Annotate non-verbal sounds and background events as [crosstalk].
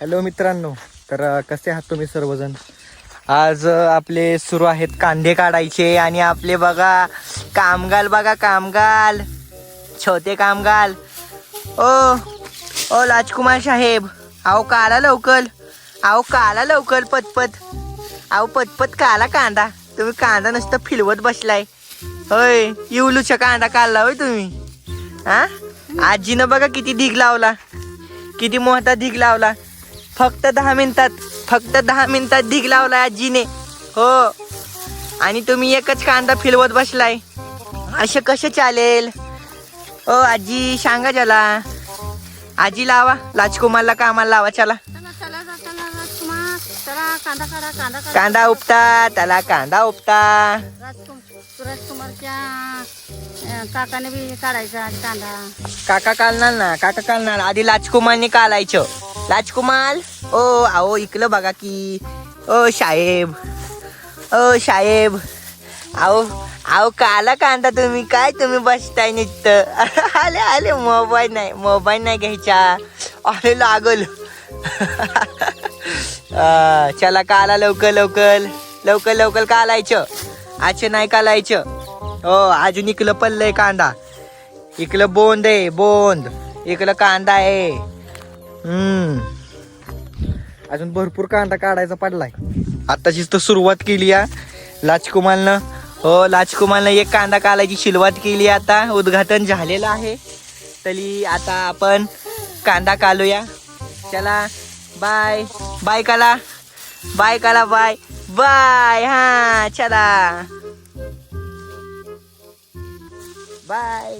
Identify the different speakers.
Speaker 1: Hello मित्रांनो तर कसे आहात तुम्ही सर्वजण? आज आपले सुरू आहेत कांदे काढायचे आणि आपले बघा कामगाल बघा कामगाल. छोटे कामगाल. ओ ओ राजकुमार साहेब अहो काला लवकर. अहो काला लवकर पतपत. अहो पतपत काला कांदा. तुम्ही कांदा नुसतं फिलवत बसलाय. होय इवलूचा कांदा काढला होय तुम्ही. हा आजीनं बघा किती ढीग लावला. किती मोठा ढीग लावला. फक्त दहा मिनिटात फक्त दहा मिनिटात ढीग लावला आजीने. हो. आणि तुम्ही एकच कांदा फिरवत बसलाय. असे कसे चालेल? ओ आजी सांगा ज्याला. आजी लावा राजकुमारला कामाला लावा चला.
Speaker 2: चला चला चला चला कांदा
Speaker 1: उपता त्याला कांदा उपता
Speaker 2: काकाने बी काढायचा कांदा.
Speaker 1: काका कालणार ना काका कालणार. आधी राजकुमारने कालायचं. राजकुमार ओ आओ इकलं बघा की. ओ साहेब ओ साहेब आओ आओ काला कांदा तुम्ही काय तुम्ही बसताय नुसतं? [laughs] आले आले मोबाईल नाही मोबाईल नाही घ्यायचा. अरे लागल. [laughs] चला काला लवकर लवकर. लवकर लवकर कालायचं. आजचे नाही कालायचं. हो अजून इकलं पल्लंय कांदा. इकडं बोंद आहे बोंद. इकडं कांदा आहे. हम्म. अजून भरपूर कांदा काढायचा पडलाय. आताचीच तर सुरुवात केली या. लाजकुमारनं हो लाजकुमारनं एक कांदा काढायची सुरुवात केली आता. उद्घाटन झालेलं आहे. तरी आता आपण कांदा काढूया. चला बाय बाय काला. बाय काला बाय बाय हा चला. बाय